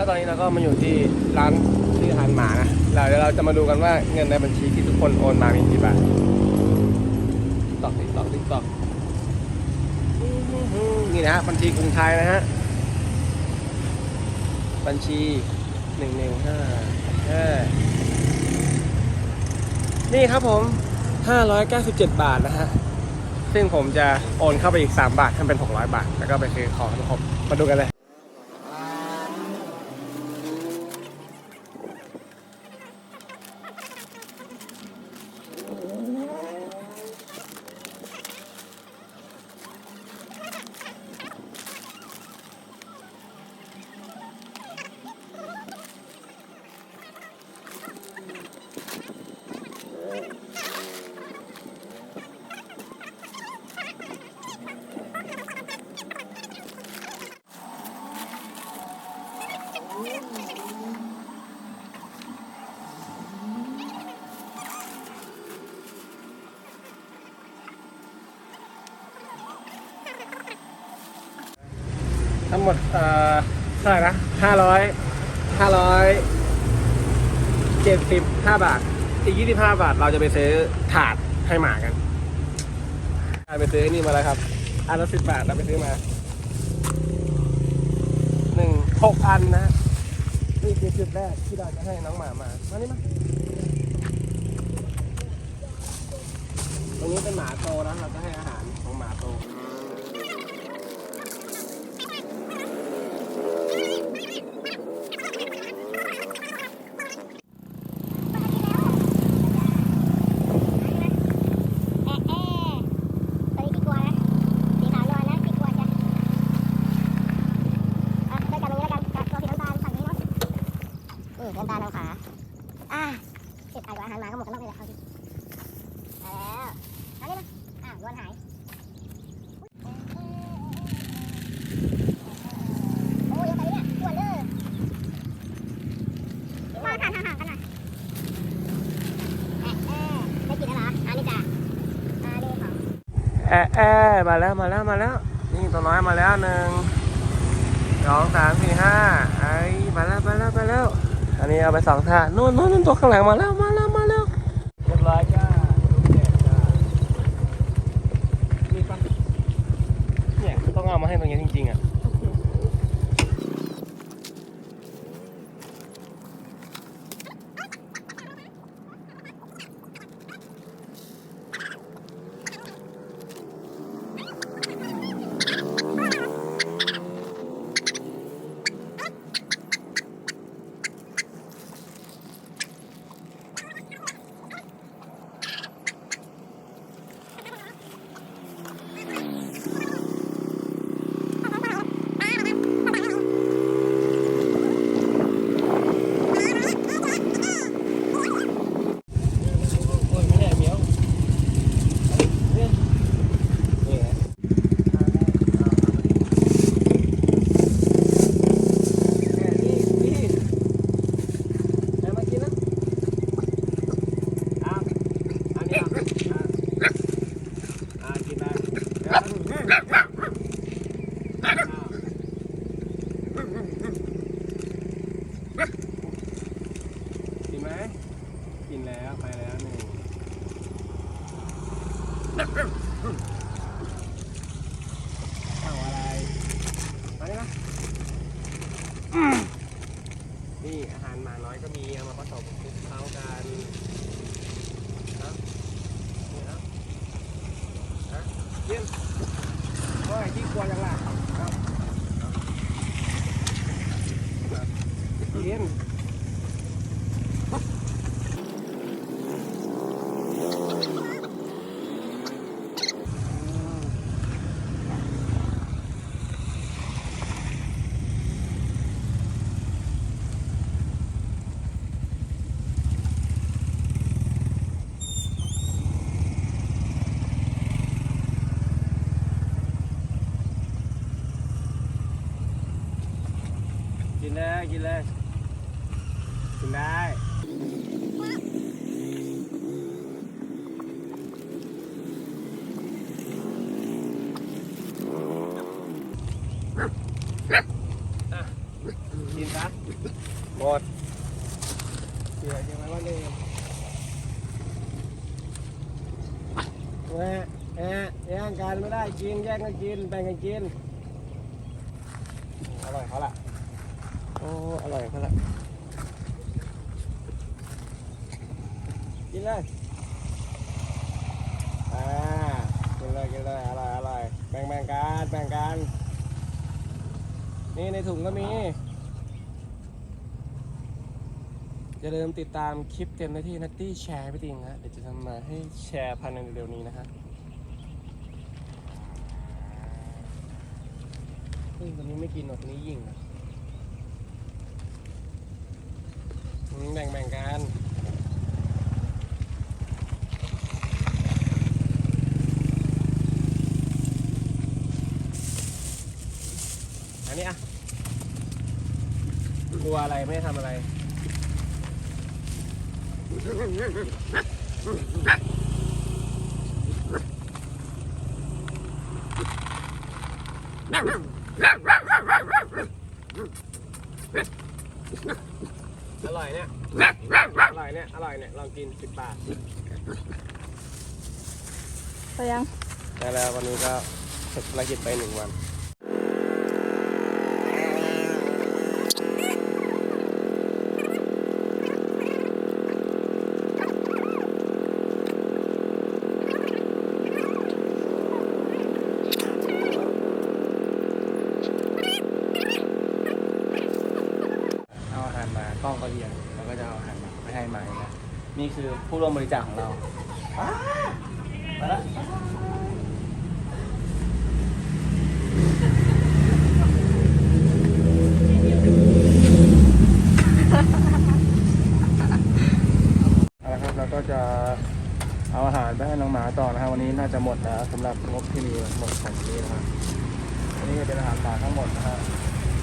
ก็ตอนนี้เราก็มาอยู่ที่ร้านชื่ออาหารหมานะเราเดี๋ยวเราจะมาดูกันว่าเงินในบัญชีที่ทุกคนโอนมามีกี่บาทตอกติ๊กตอกติ๊กตอกนี่นะฮะบัญชีกรุงไทยนะฮะ บัญชีหนึ่งหนึ่งห้านี่ครับผม597บาทนะฮะ ซึ่งผมจะโอนเข้าไปอีก3บาทให้เป็น600บาท แล้วก็ไปซื้อของให้ครบมาดูกันเลย ทั้งหมดเอ่อเท่าไหร่นะห้าร้อยห้าร้อยเจ็ดสิบห้าบาท อีกยี่สิบห้าบาทเราจะไปซื้อถาดให้หมากันไปซื้อไอ้นี่มาแล้วครับ อันละสิบบาทเราไปซื้อมาหนึ่งหกอันนะนี่คือจุดแรกที่เราจะให้น้องหมามา มานี่มาตรงนี้เป็นหมาโตนะเราจะให้อาหารของหมาโต แอะแอะตัวนี้กี่กลัวนะสีขาวนวลนะกี่กลัวจ้ะอะเดินจากตรงนี้แล้วกันจากตัวสีน้ำตาลฝั่งนี้เนาะนี่น้ำตาลทางขวาอะเสร็จอาหารอาหารมาก็หมดกันรอบนี้แหละเอาดิมาแล้วเอานี่นะอะวนหายโอ้ยยังไปเนี่ยอ้วนเลยมาทานห่างๆกันหน่อยแอะแอะได้ แออันนี้จ้ะอันนี้ของแอะแอะมาแล้วมาแล้วมาแล้ว นี่ตัวน้อยมาแล้วหนึ่งสองสามสี่ห้าไอ้มาแล้วมาแล้วมาแล้ว อันนี้เอาไปสองท่านู่นนู่นนู่นตัวข้างหลังมาแล้วมาแล้วมาแล้วเรียบร้อยจ้าดูเด็ดจ้ามีปะเนี่ยต้องเอามาให้ตรงนี้จริงๆอะโอ้ยไม่ใช่เหมียวเนี่ยนี่ไงเนี่ยนี่นี่เอามากินนะอะอันนี้อะอะอะกินได้เดี๋ยวอ้าวกินไหมกินแล้วไปแล้วหนึ่ง เอาอะไรมาดิมานี่อาหารหมาน้อยก็มีเอามาผสมคลุกเคล้ากันนะนี่นะนะเยี่ยมโอ้ยที่กลัวจังล่ะครับเยี่ยม กินเลยกินเลยกินได้กินซะหมดเดี๋ยวยังไงว่าเลยแหวะแอะแย่งกันไม่ได้กินแย่งกันกินแบ่งกันกินอร่อยเขาละ อ้อร่อยเขาละกินเลยอ่ากินเลยกินเลยอร่อยอร่อยแบ่งแบ่งกันแบ่งกันนี่ในถุงก็มีอย่าลืมติดตามคลิปเต็มได้ที่นัตตี้แชร์พี่ติงฮะเดี๋ยวจะทำมาให้แชร์พันในเร็วๆนี้นะฮะเฮ้ยวันนี้ไม่กินหรอกวันนี้ยิงอะอืม แบ่งแบ่งกันอันนี้อะกลัวอะไรไม่ทำอะไร อร่อยเนี่ยอร่อยเนี่ยอร่อยเนี่ยลองกินสิบบาทไปยัง ได้แล้ววันนี้ก็เสร็จภารกิจไปหนึ่งวัน เอาอาหารมากล้องก็เรียนแล้วก็จะเอาอาหารไปให้ไม้นะนี่คือผู้ร่วมบริจาคของเรามาแล้วเอาละครับเราก็จะเอาอาหารไปให้น้องหมาต่อนะครับวันนี้น่าจะหมดแล้วสำหรับงบที่มีหมดของนี้นะครับอันนี้เป็นอาหารหมาทั้งหมดนะฮะ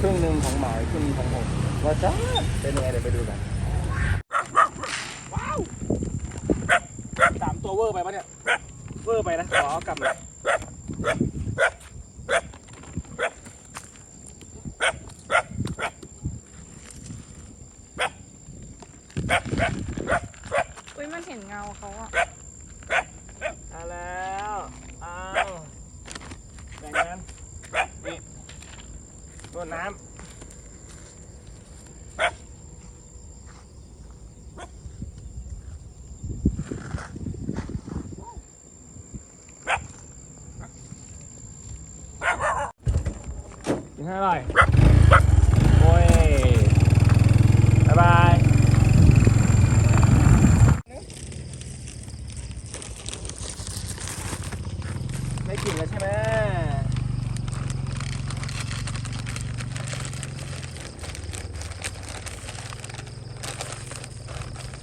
ครึ่งหนึ่งของหมาครึ่งหนึงของผม ว่าจ้าเป็นยังไงเดี๋ยวไปดูกันว้าวสามตัวเวอร์ไปปะเนี่ยเวอร์ไปนะขอเอากลับหน่อย อุ้ยมันเห็นเงาเขาอะ เอาแล้วเอาแบ่งกันนี่รดน้ำ ให้อร่อย โอ้ย บ๊ายบาย ไม่กินแล้วใช่ไหม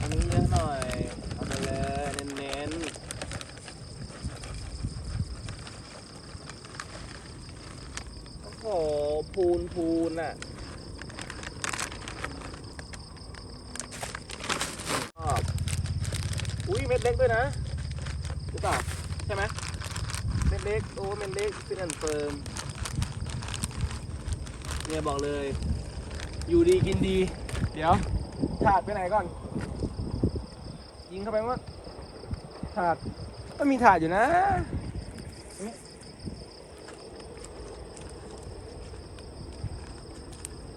อันนี้เยอะหน่อย เอาไปเลยเน้นๆ โอ้โห พูนพูนอะชอบอุ้ยเม็ดเล็กด้วยนะหรือเปล่าใช่ไหมเม็ดเล็กโอ้เม็ดเล็กฟินแอนเฟิร์มเนี่ยบอกเลย อยู่ดีกินดี เดี๋ยวถาดไปไหนก่อน ยิงเข้าไปว่าถาดก็มีถาดอยู่นะนี่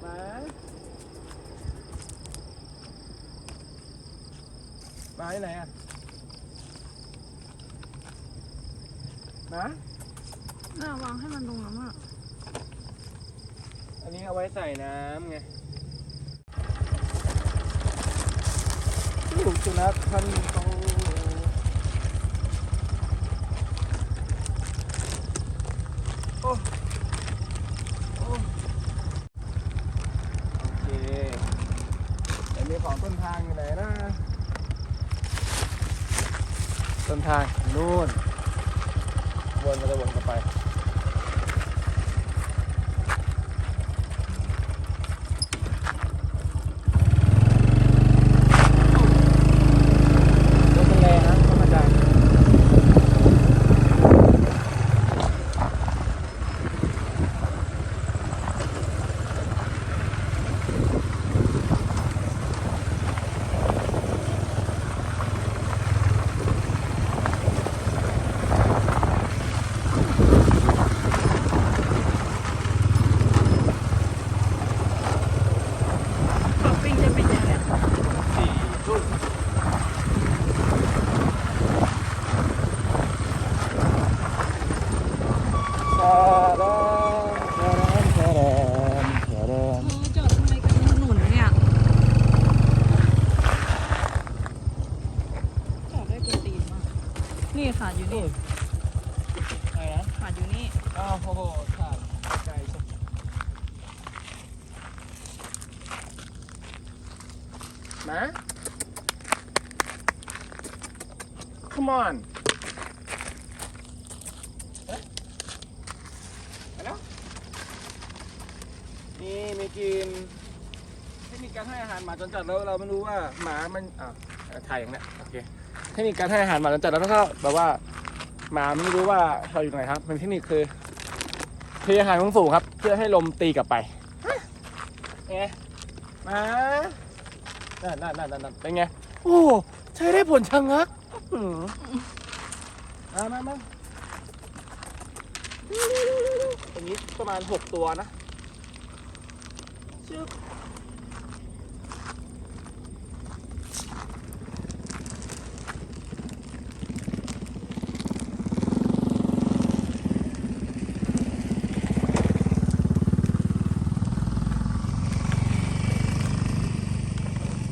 มามาที่ไหนอะมาน่าวางให้มันตรงนั้นอะอันนี้เอาไว้ใส่น้ำไงลูกสุนัขพันธุ์โตโอ้โอ้โอเคแต่มีของต้นทางอยู่ไหนนะ ต้น ทางนู่นวนมาจะวนกลับไป รถเป็นแรงนะธรรมดา อะไรนะหาดอยู่นี่อ้าวโอ้โหขาดใจใช่มา come on เอ๊ะไปแล้วนี่มีกินเทคนิคการให้อาหารหมาจนจัดแล้วเราไม่รู้ว่าหมามันอะถ่ายอย่างเนี้ยโอเคเทคนิคการให้อาหารหมาจนจัดแล้วก็แบบว่าหมาไม่รู้ว่าเราอยู่ตรงไหนครับเป็นเทคนิคคือเทอาหารสูงๆครับ เพื่อให้ลมตีกลับไปไงมานั่นนั่นนั่นนั่นเป็นไงโอ้ใช้ได้ผลชะงักอื้อหือมามามาตรงนี้ประมาณหกตัวนะชึบ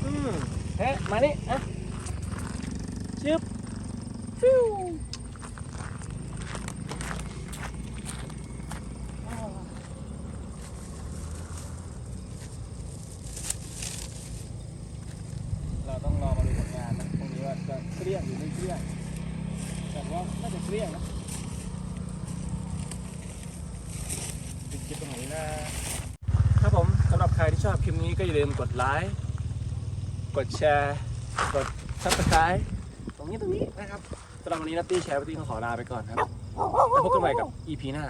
อืมเฮ้ มานี่อะชึบฟิวเราต้องรอมาดูผลงานนะตรงนี้ว่าจะเกลี้ยงหรือไม่เกลี้ยงแต่ว่าน่าจะเกลี้ยงนะปิดคลิปตรงนี้นะครับผมสำหรับใครที่ชอบคลิปนี้ก็อย่าลืมกดไลค์ กดแชร์ กดซับสไครต์ตรงนี้ตรงนี้นะครับสำหรับวันนี้นัตตี้แชร์ปตี้ต้ขอลาไปก่อนครับแล้วพบกันใหม่กับ EP หน้า